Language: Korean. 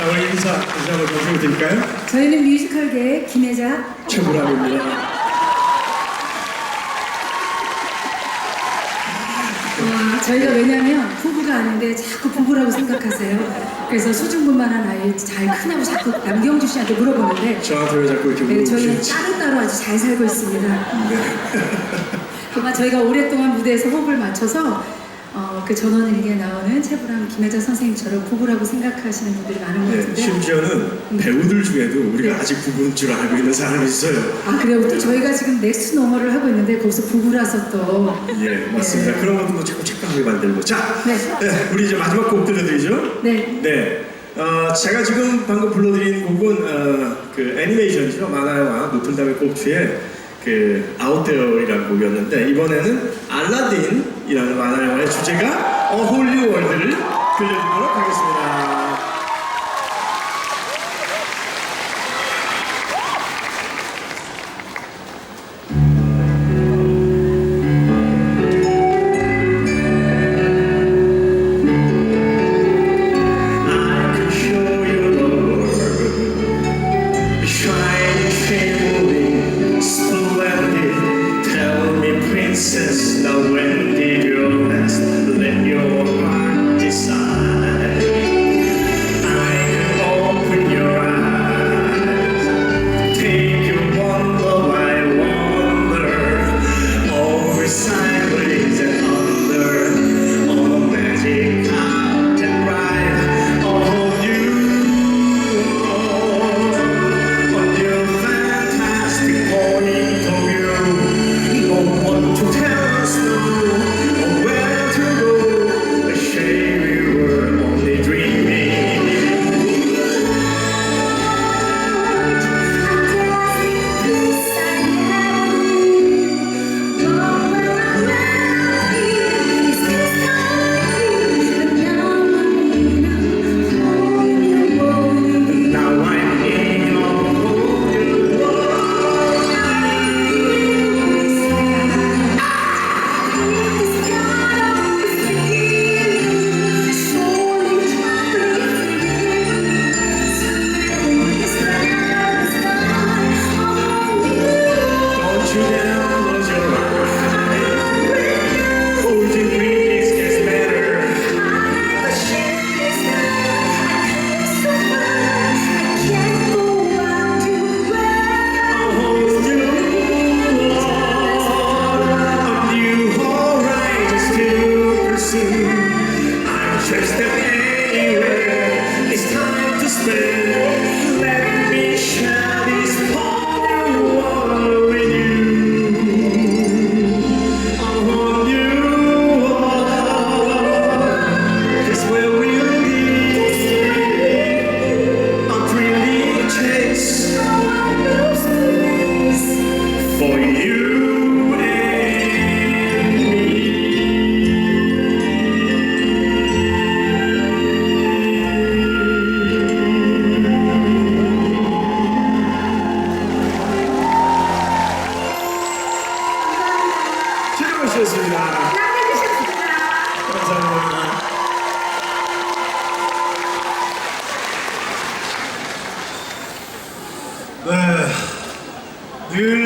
자, 우리 인사, 인사 한번 좀 드릴까요? 저희는 뮤지컬계의 김혜자 최불암입니다. 와, 저희가 왜냐면 부부가 아닌데 자꾸 부부라고 생각하세요. 그래서 수중분만한 아이 잘 크냐고 자꾸 남경주 씨한테 물어보는데 저한테 왜 자꾸 이렇게 네, 저희는 물어보시는지. 따로따로 아주 잘 살고 있습니다. 아마 저희가 오랫동안 무대에서 호흡을 맞춰서 어, 그 전원일기에 나오는 최불암 김혜자 선생님처럼 부부라고 생각하시는 분들이 많은 것 네, 같은데 심지어는 배우들 중에도 우리가 네. 아직 부부인 줄 알고 있는 사람이 있어요. 아 그래요? 또 저희가 지금 넥스 너머를 하고 있는데 거기서 부부라서 또 예, 맞습니다. 네. 그런 것도 뭐 자꾸 착각하게 만들고. 자, 네. 네, 우리 이제 마지막 곡 들려드리죠. 네. 네. 어, 제가 지금 방금 불러드린 곡은 어, 그 애니메이션이죠. 만화영화 노틀담의 꽃추의 그 아웃데어이라는 곡이었는데 이번에는 알라딘이라는 만화 영화의 주제가 어 홀리 월드를 들려드리도록 하겠습니다. kisses the windy stay. 최고씨였습니다 감사합니다. 네. 늘